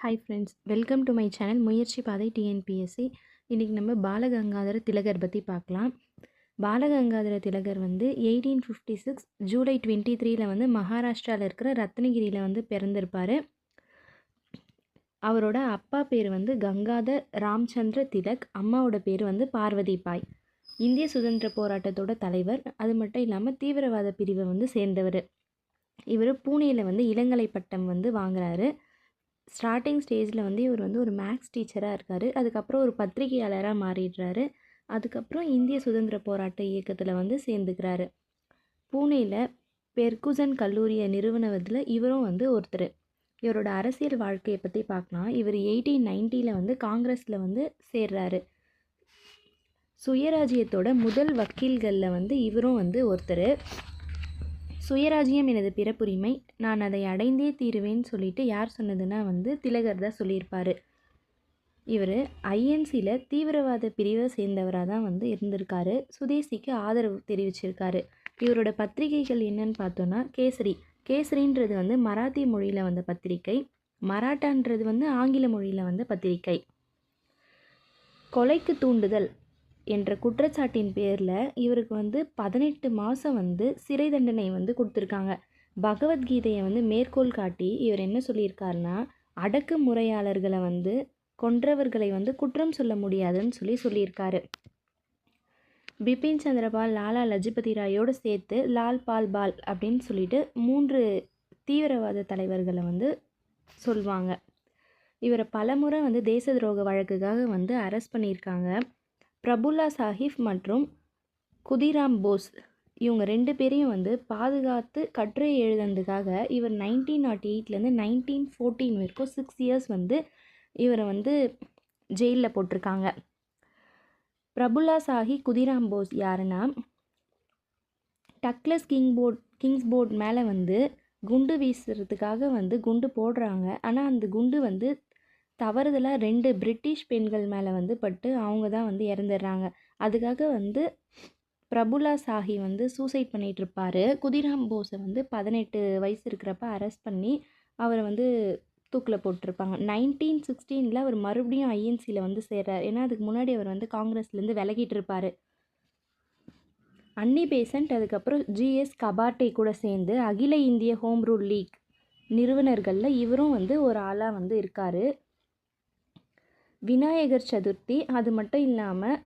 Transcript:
Hi friends welcome to my channel முயற்சி பாதை TNPSC இன்றைக்கி நம்ம பாலகங்காதர திலகர் பற்றி பார்க்கலாம். பாலகங்காதர திலகர் வந்து eighteen fifty six July twenty த்ரீல வந்து மகாராஷ்டிராவில் இருக்கிற ரத்னகிரியில் வந்து பிறந்திருப்பார். அவரோட அப்பா பேர் வந்து கங்காதர் ராம்சந்திர திலக் அம்மாவோட பேர் வந்து பார்வதி பாய். இந்திய சுதந்திர போராட்டத்தோட தலைவர் அது மட்டும் இல்லாமல் தீவிரவாத பிரிவை வந்து சேர்ந்தவர். இவர் பூனேயில் வந்து இளங்கலை பட்டம் வந்து வாங்குறாரு. ஸ்டார்டிங் ஸ்டேஜில் வந்து இவர் வந்து ஒரு மேக்ஸ் டீச்சராக இருக்கார். அதுக்கப்புறம் ஒரு பத்திரிகையாளராக மாறிடுறாரு. அதுக்கப்புறம் இந்திய சுதந்திர போராட்ட இயக்கத்தில் வந்து சேர்ந்துக்கிறாரு. பூனேயில் பெர்குசன் கல்லூரியை நிறுவனத்தில் இவரும் வந்து ஒருத்தர். இவரோட அரசியல் வாழ்க்கையை பற்றி பார்க்கலாம் இவர் எயிட்டீன் நைன்ட்டியில் வந்து காங்கிரஸில் வந்து சேர்றாரு. சுயராஜ்யத்தோட முதல் வக்கீல்களில் வந்து இவரும் வந்து ஒருத்தர். சுயராஜ்யம் எனது பிறப்புரிமை. நான் அதை அடைந்தே தீருவேன்னு சொல்லிட்டு யார் சொன்னதுன்னா வந்து திலகர் தான் சொல்லியிருப்பார். இவர் ஐஎன்சியில் தீவிரவாத பிரிவை சேர்ந்தவராக தான் வந்து இருந்திருக்காரு. சுதேசிக்கு ஆதரவு தெரிவிச்சிருக்காரு. இவரோட பத்திரிகைகள் என்னன்னு பார்த்தோன்னா கேசரி. கேசரின்றது வந்து மராத்தி மொழியில் வந்த பத்திரிகை மராட்டான்றது வந்து ஆங்கில மொழியில் வந்த பத்திரிகை கொலைக்கு தூண்டுதல். என்ற குற்றச்சாட்டின் பேரில் இவருக்கு வந்து பதினெட்டு மாதம் வந்து சிறை தண்டனை வந்து கொடுத்துருக்காங்க. பகவத்கீதையை வந்து மேற்கோள் காட்டி இவர் என்ன சொல்லியிருக்காருன்னா அடக்கு முறையாளர்களை வந்து கொன்றவர்களை வந்து குற்றம் சொல்ல முடியாதுன்னு சொல்லி சொல்லியிருக்காரு. பிபின் சந்திரபால் லாலா லஜபதி ராயோடு சேர்த்து லால் பால் பால் அப்படின்னு சொல்லிட்டு மூன்று தீவிரவாத தலைவர்களை வந்து சொல்லுவாங்க இவரை பலமுறை வந்து தேச துரோக வழக்குக்காக வந்து அரெஸ்ட் பண்ணியிருக்காங்க. பிரபுல்லா சாஹிப் மற்றும் குதிராம் போஸ் இவங்க ரெண்டு பேரையும் வந்து பாதுகாத்து கட்டுரை எழுதுனதுக்காக இவர் நைன்டீன் நாட் எயிட்லேருந்து நைன்டீன் ஃபோர்டீன் வரைக்கும் சிக்ஸ் இயர்ஸ் வந்து இவரை வந்து ஜெயிலில் போட்டிருக்காங்க. பிரபுல்லா சாஹி குதிராம் போஸ் யாருன்னா Douglas Kingsford Kingsford மேலே வந்து குண்டு வீசுறதுக்காக வந்து குண்டு போடுறாங்க. ஆனால் அந்த குண்டு வந்து தவறுதலாக ரெண்டு பிரிட்டிஷ் பெண்கள் மேலே வந்து பட்டு அவங்க தான் வந்து இறந்துடுறாங்க. அதுக்காக வந்து பிரபுலா சாஹி வந்து சூசைட் பண்ணிகிட்ருப்பார் குதிராம் போஸை வந்து பதினெட்டு வயசு இருக்கிறப்ப அரெஸ்ட் பண்ணி அவரை வந்து தூக்கில் போட்டிருப்பாங்க. நைன்டீன் சிக்ஸ்டீனில் அவர் மறுபடியும் ஐஎன்சியில் வந்து சேர்றார். ஏன்னா அதுக்கு முன்னாடி அவர் வந்து காங்கிரஸ்லேருந்து விலகிட்டு இருப்பார். அன்னி பேசண்ட் அதுக்கப்புறம் ஜிஎஸ் கபாட்டே கூட சேர்ந்து அகில இந்திய ஹோம் ரூல் லீக் நிறுவனர்களில் இவரும் வந்து ஒரு ஆளாக வந்து இருக்கார். விநாயகர் சதுர்த்தி அது மட்டும் இல்லாமல்